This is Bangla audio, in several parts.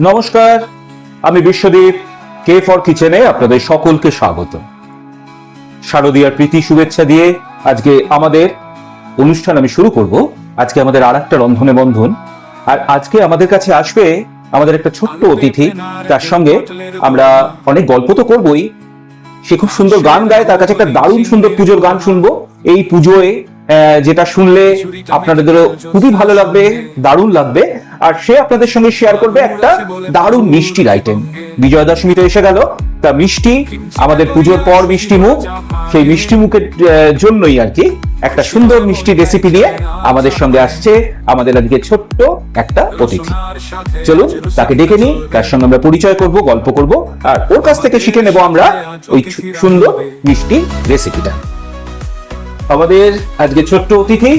নমস্কার আমি বিশ্বদীপ কে ফর কিচেনে আপনাদের সকলকে স্বাগত। শারদীয়ার প্রীতি শুভেচ্ছা দিয়ে আজকে আমাদের অনুষ্ঠান আমি শুরু করব। আজকে আমাদের আর একটা রন্ধনে বন্ধন। আর আজকে আমাদের কাছে আসবে আমাদের একটা ছোট্ট অতিথি তার সঙ্গে আমরা অনেক গল্প তো করবই। সে খুব সুন্দর গান গায় তার কাছে একটা দারুণ সুন্দর পুজোর গান শুনব। এই পুজোয় আহ, যেটা শুনলে আপনাদেরও খুবই ভালো লাগবে দারুণ লাগবে। আর সে আপনাদের সঙ্গে শেয়ার করবে একটা দারুণ মিষ্টির আইটেম বিজয়া দশমী তো এসে গেল, তা মিষ্টি, আমাদের পুজোর পর মিষ্টি মুখ। সেই মিষ্টি মুখের জন্যই আর কি একটা সুন্দর মিষ্টি রেসিপি নিয়ে আমাদের সঙ্গে আসছে আমাদের আজকে ছোট্ট একটা অতিথি। চলুন, তাকে ডেকে নিই, তার সঙ্গে আমরা পরিচয় করব, গল্প করব, আর ওর কাছ থেকে শিখে নেব আমরা ওই সুন্দর মিষ্টি রেসিপিটা আমাদের আজকে ছোট্ট অতিথি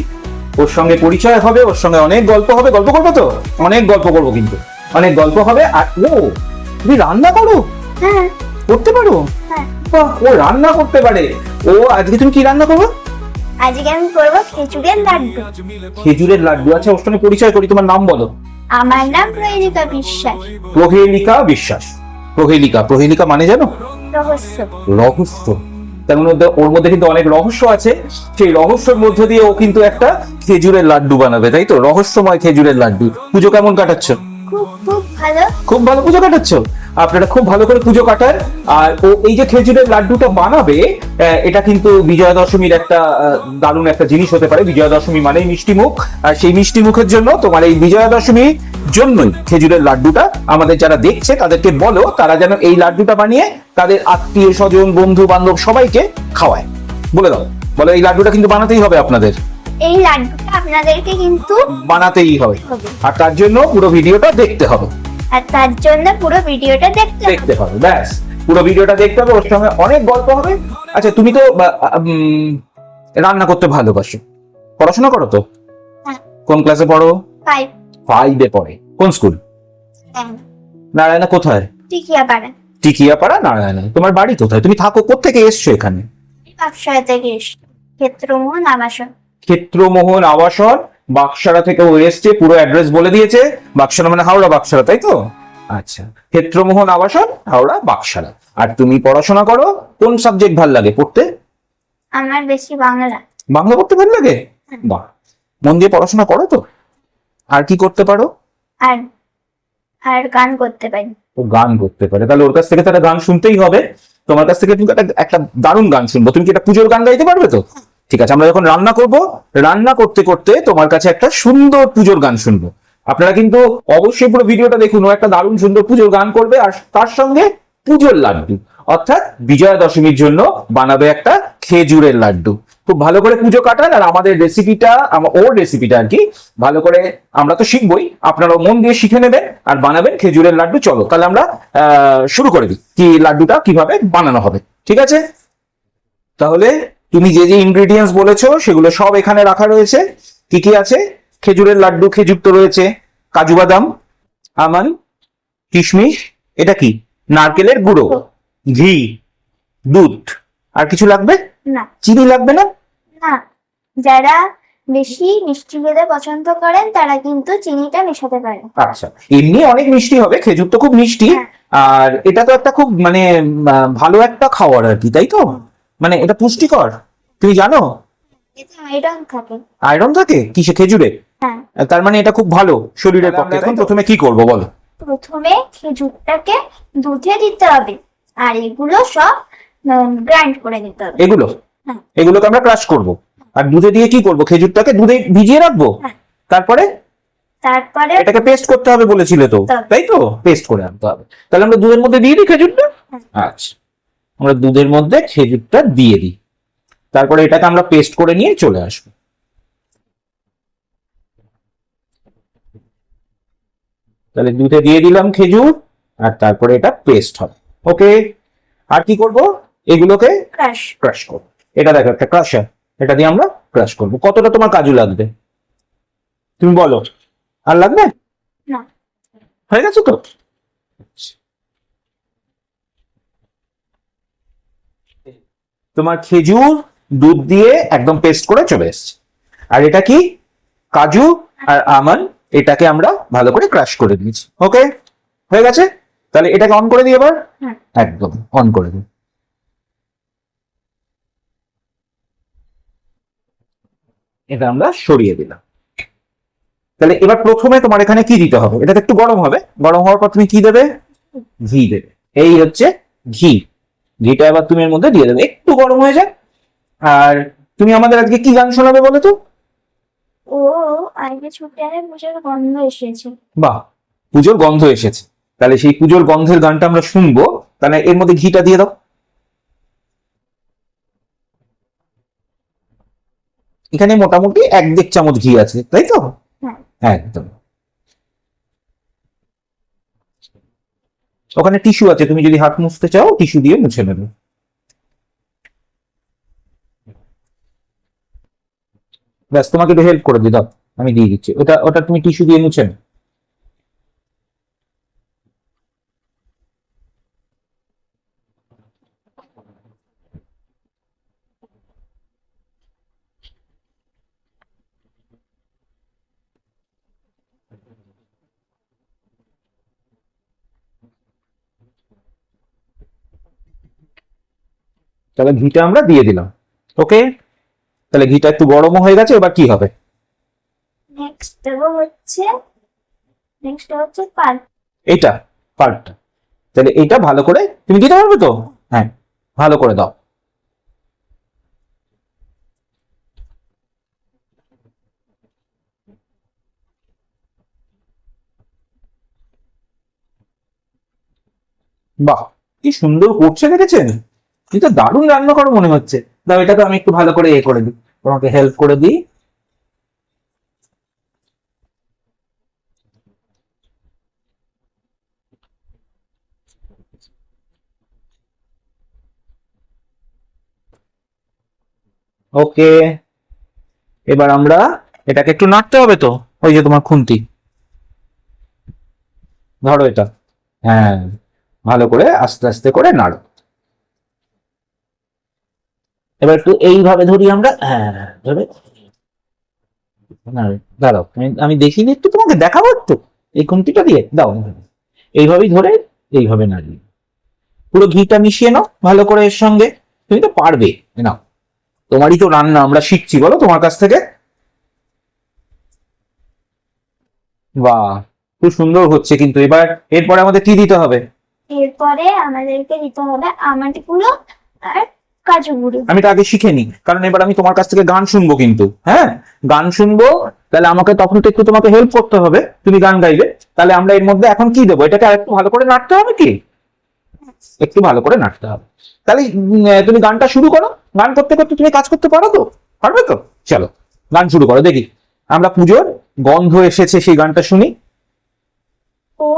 ওর সঙ্গে পরিচয় হবে ওর সঙ্গে অনেক গল্প হবে। গল্প করব তো? অনেক গল্প করব কিন্তু। অনেক গল্প হবে আর ও তুমি রান্না করো? হ্যাঁ। করতে পারো? হ্যাঁ। ও রান্না করতে পারে। ও আজকে তুমি কি রান্না করব? আজকে আমি করব খেচুড়ের লাড্ডু। খেজুরের লাড্ডু। আচ্ছা ওর সঙ্গে পরিচয় করি তোমার নাম বলো। আমার নাম প্রহেলিকা বিশ্বাস। প্রহেলিকা বিশ্বাস। প্রহেলিকা প্রহেলিকা মানে জানো? রহস্য। রহস্য। তার মধ্যে ওর মধ্যে কিন্তু অনেক রহস্য আছে। সেই রহস্যের মধ্য দিয়ে ও কিন্তু একটা খেজুরের লাড্ডু বানাবে, তাই তো? রহস্যময় খেজুরের লাড্ডু। পুজো কেমন কাটাচ্ছ? খুব ভালো। পুজো কাটাচ্ছ? আপনারা খুব ভালো করে পুজো কাটান। আর ও, এই যে খেজুরের লাড্ডুটা বানাবে এটা কিন্তু বিজয়া দশমীর একটা দারুণ একটা জিনিস হতে পারে। বিজয়া দশমী মানেই মিষ্টি মুখ। আর সেই মিষ্টি মুখের জন্য তোমার এই বিজয়া দশমীর জন্যই খেজুরের লাড্ডুটা। আমাদের যারা দেখছে, তাদেরকে বলো, তারা যেন এই লাড্ডুটা বানিয়ে তাদের আত্মীয় স্বজন বন্ধু বান্ধব সবাইকে খাওয়ায়। বলে দাও। বলো, এই লাড্ডুটা কিন্তু বানাতেই হবে আপনাদের। এই লাড্ডুটা আপনাদেরকে কিন্তু বানাতেই হবে। আর তার জন্য পুরো ভিডিওটা দেখতে হবে। আর তার জন্য পুরো ভিডিওটা দেখতে হবে। দেখতে হবে ব্যাস। পুরো ভিডিওটা দেখতে হবে ওর সঙ্গে অনেক গল্প হবে। আচ্ছা তুমি তো রান্না করতে ভালোবাসো। পড়াশোনা করো তো? হ্যাঁ। কোন ক্লাসে পড়ো? ফাইভ ফাইভে পড়ে। কোন স্কুল হ্যাঁ। নারায়ণা কোথায়? টিকিয়া পাড়া টিকিয়াপাড়া নারায়ণা। তোমার বাড়ি কোথায়? তুমি থাকো কোথেকে এসছো এখানে? ব্যবসায় থেকে এসছি। ক্ষেত্রমোহন আবাসন ক্ষেত্রমোহন আবাসন বাক্সারা থেকে ও এসছে পুরো অ্যাড্রেস বলে দিয়েছে। বাক্সারা মানে হাওড়া বাক্সারা তাই তো? আচ্ছা ক্ষেত্রমোহন আবাসন হাওড়া বাক্সারা। আর তুমি পড়াশোনা করো কোন সাবজেক্ট ভালো লাগে পড়তে? আমার বেশি বাংলা। বাংলা পড়তে ভালো লাগে? বাহ মন দিয়ে পড়াশোনা করো তো। আর কি করতে পারো? আর আর গান করতে পারি। ও গান করতে পারে। তাহলে ওর কাছ থেকে তাহলে গান শুনতেই হবে। তোমার কাছ থেকে তুমি একটা একটা দারুণ গান শুনব। তুমি কি একটা পুজোর গান গাইতে পারবে তো? ঠিক আছে, আমরা যখন রান্না করব, রান্না করতে করতে তোমার কাছে একটা সুন্দর পুজোর গান শুনব। আপনারা কিন্তু অবশ্যই পুরো ভিডিওটা দেখুন, ও একটা দারুণ সুন্দর পুজোর গান করবে, আর তার সঙ্গে পুজোর লাড্ডু। অর্থাৎ বিজয়া দশমীর জন্য বানাবে একটা খেজুরের লাড্ডু। খুব ভালো করে পুজো কাটান, আর আমাদের রেসিপিটা ওর রেসিপিটা আর কি, ভালো করে আমরা তো শিখবই, আপনারাও মন দিয়ে শিখে নেবেন, আর বানাবেন খেজুরের লাড্ডু। চলো, তাহলে আমরা শুরু করে দিই, কি লাড্ডুটা কীভাবে বানানো হবে। ঠিক আছে? তাহলে তুমি যে যে ইনগ্রেডিয়েন্টস বলেছ সেগুলো সব এখানে রাখা রয়েছে। কি কি আছে? খেজুরের লাড্ডু খেজুর তো রয়েছে। কাজু বাদাম আমান কিশমিশ এটা কি? নারকেলের গুঁড়ো ঘি দুধ। আর কিছু লাগবে? না। চিনি লাগবে না? না। যারা বেশি মিষ্টি খেতে পছন্দ করেন তারা কিন্তু চিনিটা মেশাতে পারেন। আচ্ছা। এমনি অনেক মিষ্টি হবে খেজুর তো খুব মিষ্টি। হ্যাঁ। আর এটা তো একটা খুব মানে ভালো একটা খাওয়ার আর কি তাই তো? মানে এটা পুষ্টিকর? তুমি জানো? আয়রন থাকে। কিসে? খেজুরে? হ্যাঁ। তার মানে এটা খুব ভালো শরীরের পক্ষে। এখন প্রথমে কি করব বলো? প্রথমে খেজুরটাকে দুধে দিতে হবে। আর এগুলো সব গ্রাইন্ড করে দিতে হবে। এগুলো? হ্যাঁ। এগুলোকে আমরা ক্রাশ করব। আর দুধে দিয়ে কি করব? খেজুরটাকে দুধে ভিজিয়ে রাখব? হ্যাঁ। তারপরে? তারপরে এটাকে পেস্ট করতে হবে বলেছিলে তো। তাই তো? পেস্ট করে আনতে হবে। তাহলে আমরা দুধের মধ্যে দিয়ে দিই খেজুরটা। আচ্ছা। আমরা দুধের মধ্যে খেজুরটা দিয়ে দিই। তারপরে এটাকে আমরা পেস্ট করে নিয়ে চলে আসব। তাহলে দুধে দিয়ে দিলাম খেজুর আর তারপরে এটা পেস্ট হবে। ওকে? আর কি করব? এগুলোকে ক্রাশ ক্রাশ করব। এটা দেখো একটা ক্রাশার এটা দিয়ে আমরা ক্রাশ করব। কতটা তোমার কাজু লাগবে? তুমি বলো। আর লাগবে? না। হয়ে গেছে তো? তোমার খেজুর দুধ দিয়ে একদম পেস্ট করে চলে এসছে। আর এটা কি? কাজু আর আমন এটাকে আমরা ভালো করে ক্রাশ করে দিয়েছি ওকে হয়ে গেছে? তাহলে এটাকে অন করে দিই এবার? হ্যাঁ। একদম অন করে দিই। এটা আমরা সরিয়ে দিলাম। তাহলে এবার প্রথমে তোমার এখানে কি দিতে হবে? এটা একটু গরম হবে। গরম হওয়ার পর তুমি কি দেবে? ঘি দেবে। এই হচ্ছে ঘি। ঘিটা এবার তুমি এর মধ্যে দিয়ে দেবে। একটু গরম হয়ে যাক। আর তুমি আমাদের আজকে কি গান শোনাবে বলো তো? ও ছুটে আরে পুজোর গন্ধ এসেছে। বাহ পুজোর গন্ধ এসেছে। তাহলে সেই পুজোর গন্ধের গানটা আমরা শুনব। তাহলে এর মধ্যে ঘিটা দিয়ে দাও। এখানে মোটামুটি এক দেড় চামচ ঘি আছে তাই তো? হ্যাঁ। একদম। ওখানে টিস্যু আছে, তুমি যদি হাত মুছতে চাও টিস্যু দিয়ে মুছে নেবে। ব্যাস, তোমাকে একটু হেল্প করে দিই, দাও, আমি দিয়ে দিচ্ছি। ওটা ওটা তুমি টিস্যু দিয়ে মুছে নাও। তাহলে ঘিটা আমরা দিয়ে দিলাম। ওকে তাহলে ঘিটা একটু গরমও হয়ে গেছে এবার কি হবে? নেক্সট দেবো হচ্ছে নেক্সট হচ্ছে পাল এইটা পাল্টটা তাহলে এইটা ভালো করে তুমি দিতে পারবে তো? হ্যাঁ ভালো করে দাও। বাহ কি সুন্দর করছে দেখেছেন? কিন্তু দারুণ রান্না করো মনে হচ্ছে। দাও এটা তো আমি একটু ভালো করে এ করে দিই। তোমাকে হেল্প করে দিই। ওকে, এবার আমরা এটাকে একটু নাড়তে হবে তো? ওই যে তোমার খুন্তি। ধরো এটা। হ্যাঁ ভালো করে আস্তে আস্তে করে নাড়ো। এবার একটু এইভাবে ধরি আমরা। হ্যাঁ ধরে দাঁড়াও, আমি- দেখিনি একটু, তোমাকে দেখাবো একটু। এই খুন্তিটা দিয়ে, দাও। এইভাবেই ধরে, এইভাবে নাড়িয়ে। পুরো ঘিটা মিশিয়ে নাও, ভালো করে এর সঙ্গে। তুমি তো পারবে নাও। তোমারই তো রান্না, আমরা শিখছি, বলো তোমার কাছ থেকে। বাহ, খুব সুন্দর হচ্ছে কিন্তু। এবার, এরপরে আমাদের কি দিতে হবে? এরপরে আমাদেরকে দিতে হবে আমাটি গুলো আর কাজু গুঁড়ো। আমি এটা আগে শিখে নিই। কারণ এবার আমি তোমার কাছ থেকে গান শুনব কিন্তু হ্যাঁ? গান শুনব তাহলে আমাকে তখন তো একটু তোমাকে হেল্প করতে হবে। তুমি গান গাইবে তাহলে আমরা এর মধ্যে এখন কি দেবো? এটাকে আরেকটু ভালো করে নাড়তে হবে কি? একটু ভালো করে নাড়তে হবে। তাহলে তুমি গানটা শুরু করো। গান করতে করতে তুমি কাজ করতে পারো তো? পারবে তো? চলো গান শুরু করো দেখি। আমরা পুজোর গন্ধ এসেছে সেই গানটা শুনি। ও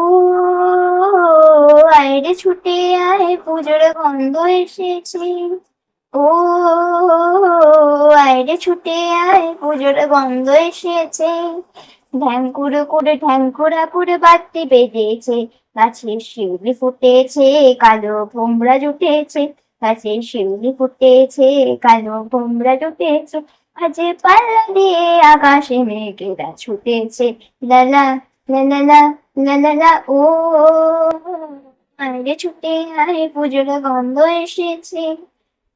আইরে ছুটে আয় পুজোর গন্ধ এসেছে। ও আইরে ছুটে আয়, পুজোর গন্ধ এসেছে। ঢ্যাং করে করে ঢ্যাং করে বাড়তে বেজেছে। গাছে শিউলি ফুটেছে, কালো ভোমরা জুটেছে। গাছে শিউলি ফুটেছে, কালো ভোমরা জুটেছে। আজে পাল্লা দিয়ে আকাশে মেঘেরা ছুটেছে। লালা লা লা লা লা লা লা ও আরে ছুটে আরে পুজোর গন্ধ এসেছে।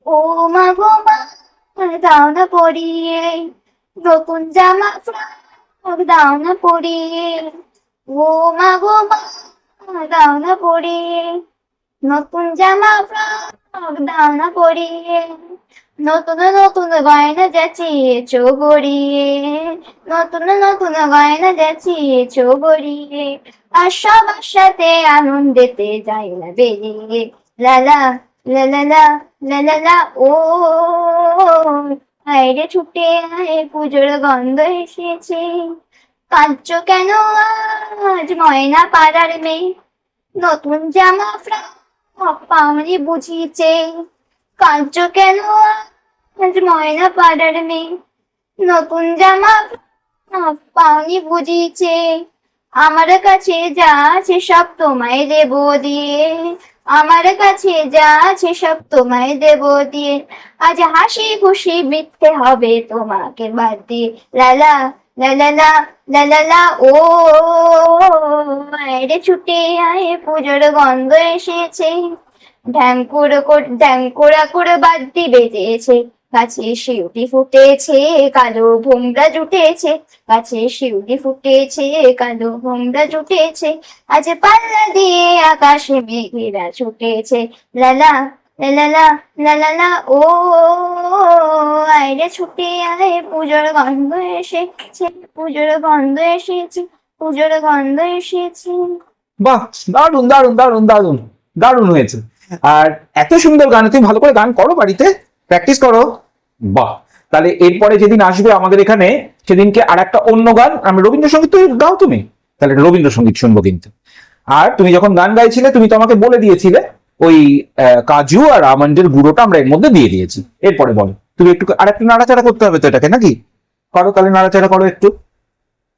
ও মা গো মা দাও না পরিয়ে, নতুন জামা দাও না পরিয়ে। ও মা গো মা দাও না পরিয়ে, নতুন জামা দাও না পরিয়ে। নতুন নতুন গয়না যাচ্ছিয়েছো গড়িয়ে, নতুন নতুন গয়না যাচ্ছিয়েছো গড়িয়ে। আর সবার সাথে আনন্দেতে যাই না বেরিয়ে লালা লালা লালা লা ও আইরে ছুটে আয়, পুজোর গন্ধ এসেছে। কাঁদছ কেন আজ? ময়না পাড়ার মেয়ে, নতুন জামা ফ্রক পাওনি বুঝিয়েছে। কাঁদছ কেন আজ? ময়না পাড়ার মেয়ে, নতুন জামা পাওনি বুঝিয়েছে। আমার কাছে যা আছে সব তোমায় দেব দিয়ে। আমার কাছে যা আছে সব তোমায় দেব দিয়ে। আজ হাসি খুশি মিথ্যে হবে তোমাকে বাদ দিয়ে। লালা লালা লা লালা ও, মায়ের ছুটে আয়, পুজোর গন্ধ এসেছে। ঢ্যাঙ্কুর ঢ্যাঙ্কুরা করে বাদ্যি বেজেছে। গাছে শিউটি ফুটেছে, কালো ভোমরা জুটেছে। গাছে শিউটি ফুটেছে, কালো ভোমরা জুটেছে। আজ পাল্লা দিয়ে আকাশে মেঘেরা ছুটেছে। লালা লালা লালা ও, আইরে ছুটে আয় পুজোর গন্ধ এসেছে, পুজোর গন্ধ এসেছে, পুজোর গন্ধ এসেছে। বাহ, দারুণ দারুণ দারুণ দারুণ দারুণ হয়েছে। আর এত সুন্দর গান, তুমি ভালো করে গান করো বাড়িতে। প্র্যাকটিস করো। বাহ। তাহলে এরপরে যেদিন আসবে আমাদের এখানে, সেদিনকে আর একটা অন্য গান, আমি রবীন্দ্রসঙ্গীত গাও তুমি। তাহলে রবীন্দ্রসঙ্গীত শুনব কিন্তু। আর তুমি যখন গান গাইছিলে, তুমি তো আমাকে বলে দিয়েছিলে, ওই কাজু আর আমন্ডের গুঁড়োটা আমরা এর মধ্যে দিয়ে দিয়েছি। এরপরে বলো। তুমি একটু আর একটু নাড়াচাড়া করতে হবে তো এটাকে, নাকি? করো তাহলে নাড়াচাড়া করো একটু।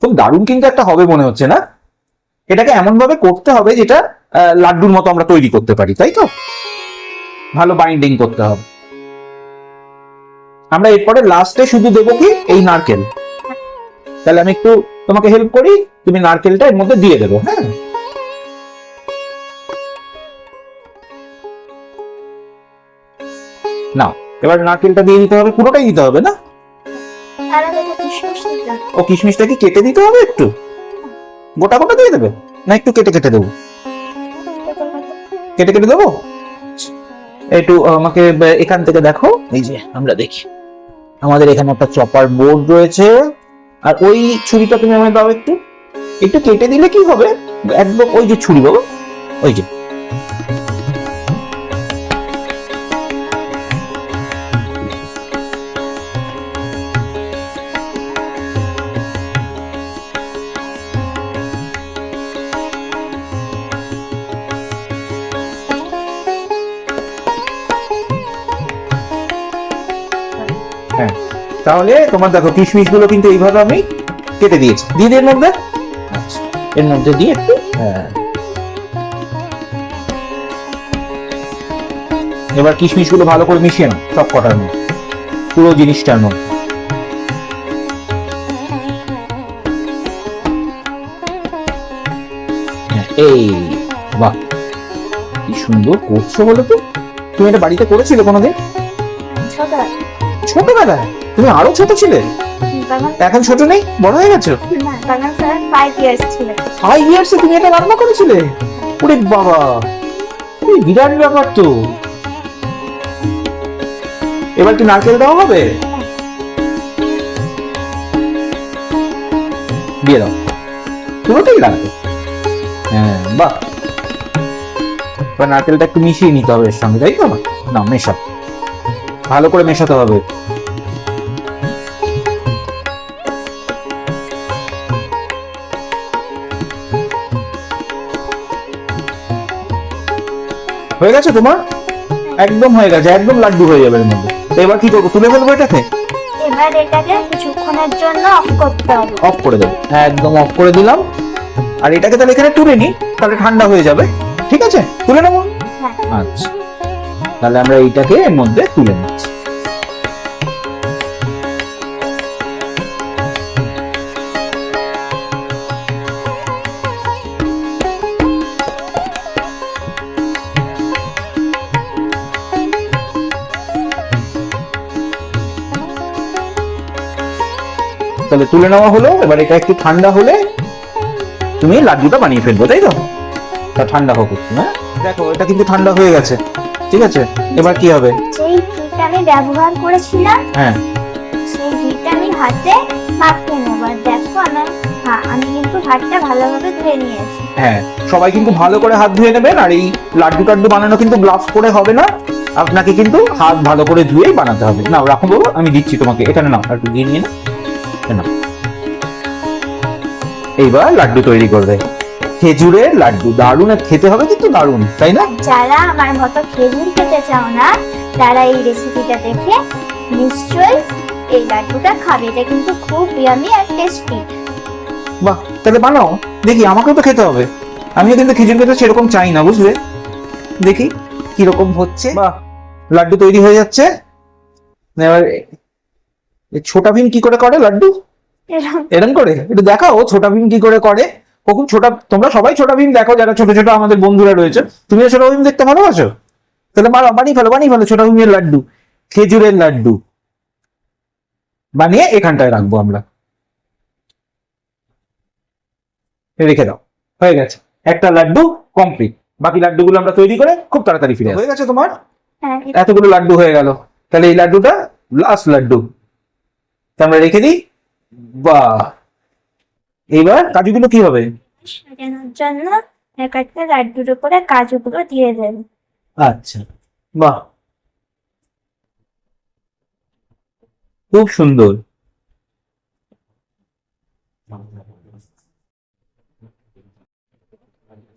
খুব দারুণ কিন্তু একটা হবে মনে হচ্ছে, না? এটাকে এমন ভাবে করতে হবে যেটা লাড্ডুর মতো আমরা তৈরি করতে পারি, তাই তো? ভালো বাইন্ডিং করতে হবে। আমরা এরপরে লাস্টে শুধু দেবো কি এই নারকেল। তাহলে আমি একটু তোমাকে হেল্প করি, তুমি নারকেলটা এর মধ্যে দিয়ে দেবো হ্যাঁ? না এবার নারকেলটা দিয়ে দিতে হবে, পুরোটাই দিতে হবে না? ও কিশমিশটা কি কেটে দিতে হবে একটু? গোটা গোটা দিয়ে দেবে? না একটু কেটে কেটে দেবো? কেটে কেটে দেবো? একটু আমাকে এখান থেকে দেখো, এই যে আমরা দেখি। আমাদের এখানে একটা চপার বোর্ড রয়েছে। আর ওই ছুরিটা তুমি আমায় দাও একটু। একটু কেটে দিলে কি হবে? একদম ওই যে ছুরি বাবা, ওই যে। তাহলে তোমার দেখো কিশমিশগুলো কিন্তু এইভাবে আমি কেটে দিয়েছি। দিয়ে এর মধ্যে। আচ্ছা, এর মধ্যে দিয়ে একটু হ্যাঁ। এবার কিশমিশগুলো ভালো করে মিশিয়ে নাও সব কটার মধ্যে পুরো জিনিসটার মধ্যে। হ্যাঁ, এই বাহ কি সুন্দর করছ বলো তো? তুমি এটা বাড়িতে করেছিলে কোনোদিন? ছোট ছোটবেলায়? তুমি আরও ছোট ছিলে? এখন ছোট নেই? বড় হয়ে গেছো? ফাইভ ইয়ার্স তুমি এটা রান্না করেছিলে? ওরে বাবা এই বিরাট ব্যাপার তো। এবার কি নারকেল দেওয়া হবে? দিয়ে দাও। পুরোটাই লাগবে হ্যাঁ বাহ। এবার নারকেলটা একটু মিশিয়ে নিতে হবে এর সঙ্গে তাই তো? না মেশা ভালো করে মেশাতে হবে। হয়ে গেছে তোমার? একদম হয়ে গেছে একদম লাড্ডু হয়ে যাবে এর মধ্যে। তো এবার কি করব? তুলে ফেলব এটাকে? এবার এটাকে কিছুক্ষণের জন্য অফ করতে হবে। অফ করে দেবো। হ্যাঁ একদম অফ করে দিলাম। আর এটাকে তাহলে এখানে তুলে নি তাহলে ঠান্ডা হয়ে যাবে। ঠিক আছে? তুলে নেব? হ্যাঁ। আচ্ছা। তাহলে আমরা এইটাকে এর মধ্যে তুলে নিচ্ছি। তাহলে তুলে নেওয়া হলো এবার এটা একটু ঠান্ডা হলে তুমি লাড্ডুটা বানিয়ে ফেলব তাই তো? তা ঠান্ডা হোক একটু হ্যাঁ দেখো এটা কিন্তু ঠান্ডা হয়ে গেছে ঠিক আছে? এবার কি হবে? যেই ঘিটা আমি ব্যবহার করেছিলাম হ্যাঁ। সেই ঘিটা আমি হাতে মাখিয়ে নেব। দেখো আমার আমি কিন্তু হাতটা ভালোভাবে ধুয়ে নিয়েছি। হ্যাঁ সবাই কিন্তু ভালো করে হাত ধুয়ে নেবেন আর এই লাড্ডু টাড্ডু বানানো কিন্তু গ্লাভস করে হবে না। আপনাকে কিন্তু হাত ভালো করে ধুয়েই বানাতে হবে। না রাখো বাবু আমি দিচ্ছি তোমাকে এখানে নাও একটু দিয়ে নিয়ে নাও। এইবার লাড্ডু তৈরি করবে। খেজুরের লাড্ডু। দারুণ আর খেতে হবে কিন্তু দারুণ তাই না? যারা আমার মতো খেজুর খেতে চাও না তারা এই রেসিপিটা দেখে নিশ্চয়ই এই লাড্ডুটা খাবে। এটা কিন্তু খুব ইয়ামি আর টেস্টি বাহ তাহলে বানাও। দেখি আমাকেও তো খেতে হবে। আমিও কিন্তু খিচুড়ি খেতে সেরকম চাই না বুঝলে? দেখি কীরকম হচ্ছে। বাহ। লাড্ডু তৈরি হয়ে যাচ্ছে। এবার ছোটা ভীম কি করে করে লাড্ডু? এরম। করে? একটু দেখাও ছোটা ভীম কি করে করে। ও খুব ছোট তোমরা সবাই ছোট ভীম দেখো যারা ছোট ছোট আমাদের বন্ধুরা রয়েছে। তুমিও ছোট ভীম দেখতে ভালোবাসো? তাহলে বানা বানিয়ে ফেলো বানিয়ে ফেলো ছোট ভীমের লাড্ডু খেজুরের লাড্ডু। বানিয়ে এখানটায় রাখব আমরা। রেখে দাও হয়ে গেছে। একটা লাড্ডু কমপ্লিট বাকি লাড্ডুগুলো আমরা তৈরি করে খুব তাড়াতাড়ি ফিরে হয়ে গেছে তোমার? হ্যাঁ এতগুলো লাড্ডু হয়ে গেল। তাহলে এই লাড্ডুটা লাস্ট লাড্ডু। তা আমরা রেখে দিই? বাহ। এবার কাজুগুলো কি হবে? সাজানোর জন্য এক একটা লাড্ডুর উপরে কাজুগুলো দিয়ে দেবে আচ্ছা বাহ। খুব সুন্দর।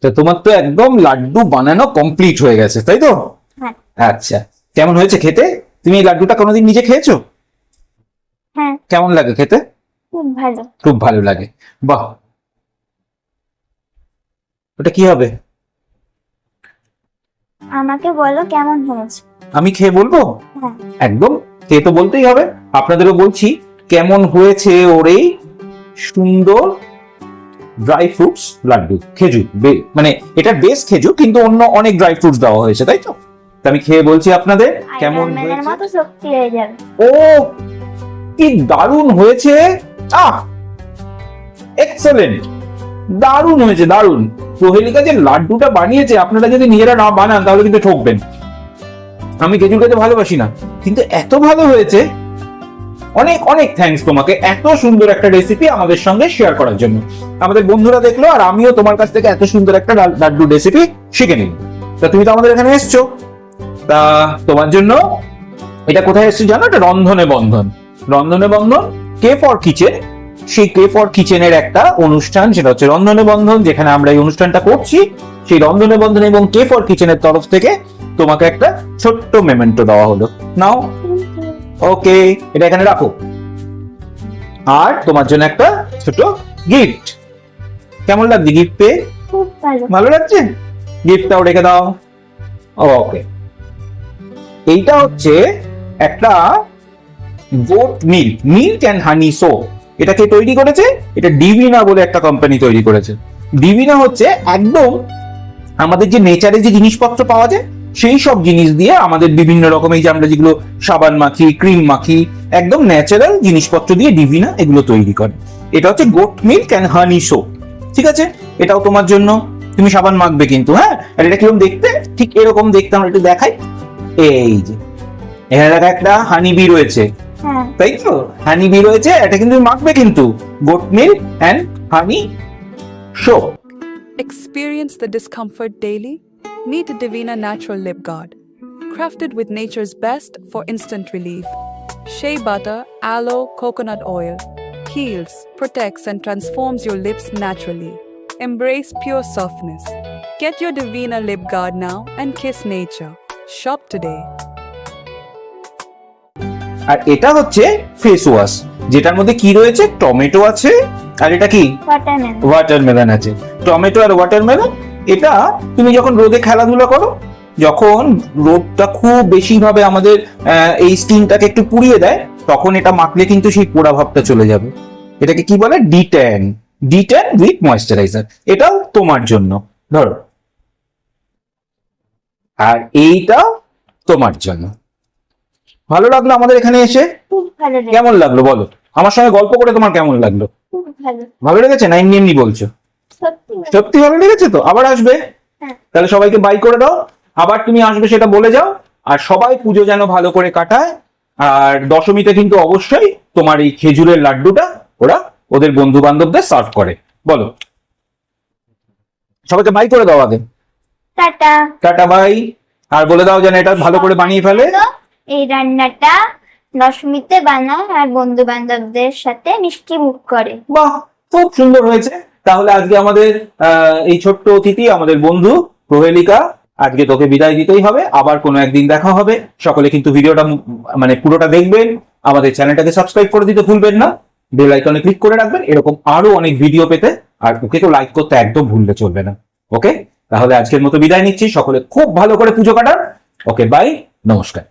তো তোমার তো একদম লাড্ডু বানানো কমপ্লিট হয়ে গেছে তাই তো? হ্যাঁ। আচ্ছা কেমন হয়েছে খেতে? তুমি এই লাড্ডুটা কোনোদিন নিজে খেয়েছো? কেমন লাগে খেতে? খুব ভালো। খুব ভালো লাগে। বাহ। ওটা কি হবে? আমাকে বলো কেমন হয়েছে। আমি খেয়ে বলব? হ্যাঁ। একদম খেয়ে তো বলতেই হবে। আপনাদেরও বলছি কেমন হয়েছে ওর এই সুন্দর ড্রাই ফ্রুটস লাড্ডু খেজুর মানে এটা বেশ খেজুর কিন্তু অন্য অনেক ড্রাই ফ্রুটস দেওয়া হয়েছে তাই তো? তা আমি খেয়ে বলছি আপনাদের কেমন হয়েছে? হয়ে ও কি দারুণ হয়েছে? আহ! এক্সেলেন্ট দারুণ হয়েছে, দারুণ। প্রহেলিকা যে লাড্ডুটা বানিয়েছে, আপনারা যদি নিজেরা না বানান, তাহলে কিন্তু ঠকবেন। আমি খেজুর খেতে ভালোবাসি না, কিন্তু এত ভালো হয়েছে। অনেক অনেক থ্যাঙ্কস তোমাকে, এত সুন্দর একটা রেসিপি আমাদের সঙ্গে শেয়ার করার জন্য। আমাদের বন্ধুরা দেখল, আর আমিও তোমার কাছ থেকে এত সুন্দর একটা লাড্ডু রেসিপি শিখে নিলাম। তা তুমি তো আমাদের এখানে এসছো। তা তোমার জন্য, এটা কোথায় এসছে জানো? এটা রন্ধনে বন্ধন। রন্ধনে বন্ধন কে ফর কিচেন সেই কে ফর কিচেনের একটা অনুষ্ঠান সেটা হচ্ছে রন্ধনে বন্ধন যেখানে আমরা এই অনুষ্ঠানটা করছি। সেই রন্ধনে বন্ধন এবং কে ফর কিচেনের তরফ থেকে তোমাকে একটা ছোট্ট মেমেন্টো দেওয়া হলো। নাও। ওকে এটা এখানে রাখো। আর তোমার জন্য একটা ছোট গিফট কেমন লাগছে গিফট পেয়ে? ভালো। লাগছে? গিফটটাও রেখে দাও। ওকে। এইটা হচ্ছে একটা goat milk milk and honey so এটাকে তৈরি করেছে? এটা ডিভিনা বলে একটা কোম্পানি তৈরি করেছে। ডিভিনা হচ্ছে একদম আমাদের যে নেচারে যে জিনিসপত্র পাওয়া যায়, সেই সব জিনিস দিয়ে আমাদের বিভিন্ন রকম এই যে আমরা যেগুলো সাবান মাখি ক্রিম মাখি, একদম ন্যাচারাল জিনিসপত্র দিয়ে ডিভিনা এগুলো তৈরি করে। এটা হচ্ছে goat milk and honey so ঠিক আছে? এটাও তোমার জন্য। তুমি সাবান মাখবে কিন্তু হ্যাঁ? আর এটা কীরকম দেখতে? ঠিক এরকম দেখতে আমরা একটু দেখাই। এই যে এখানে দেখা একটা হানি বি রয়েছে। তাই তো হানি বি রয়েছে এটা কিন্তু তুমি মাখবে কিন্তু goat milk and honey show Experience the discomfort daily? Meet Divina Natural Lip Guard. Crafted with nature's best for instant relief. Shea butter, aloe, coconut oil. Heals, protects, and transforms your lips naturally. Embrace pure softness. Get your Divina Lip Guard now and kiss nature. Shop today. আর এটা হচ্ছে ফেস ওয়াশ যেটার মধ্যে কি রয়েছে? টমেটো আছে আর এটা কি? ওয়াটারমেলন আছে। টমেটো আর ওয়াটারমেলন এটা তুমি যখন রোদে খেলাধুলা করো যখন রোদটা খুব বেশি ভাবে আমাদের এই স্কিনটাকে একটু পুড়িয়ে দেয় তখন এটা মাখলে কিন্তু সেই পোড়া ভাবটা চলে যাবে। এটাকে কি বলে? ডিট্যান ডিট্যান উইথ ময়েশ্চারাইজার এটাও তোমার জন্য। ধরো। আর এইটা তোমার জন্য। ভালো লাগল আমাদের এখানে এসে? কেমন লাগল বলো আমার সঙ্গে গল্প করে তোমার কেমন লাগল? ভালো। লেগেছে না এমনি এমনি বলছো? সত্যি ভালো। লেগেছে তো? আবার আসবে? হ্যাঁ। তাহলে সবাইকে বাই করে দাও। আবার তুমি আসবে সেটা বলে যাও। আর সবাই পুজো যেন ভালো করে কাটায়। আর দশমীতে কিন্তু অবশ্যই তোমার এই খেজুরের লাড্ডুটা ওরা ওদের বন্ধু বান্ধবদের সার্ভ করে। বলো। সবাইকে বাই করে দাও আগে। টাটা। টাটা বাই আর বলে দাও যেন এটা ভালো করে বানিয়ে ফেলে। এই রান্নাটা দশমীতে বানায় আর বন্ধু বান্ধবদের সাথে মিষ্টি মুখ করে। বাহ, খুব সুন্দর হয়েছে। তাহলে আজকে আমাদের এই ছোট্ট অতিথি আমাদের বন্ধু প্রহেলিকা, আজকে তোকে বিদায় দিতেই হবে। আবার কোনো একদিন দেখা হবে। সকলে কিন্তু ভিডিওটা মানে পুরোটা দেখবেন। আমাদের চ্যানেলটাকে সাবস্ক্রাইব করে দিতে ভুলবেন না। বেল আইকনে ক্লিক করে রাখবেন। এরকম আরও অনেক ভিডিও পেতে। আর ওকে তো লাইক করতে একদম ভুললে চলবে না। ওকে তাহলে আজকের মতো বিদায় নিচ্ছি। সকলে খুব ভালো করে পুজো কাটান। ওকে বাই নমস্কার।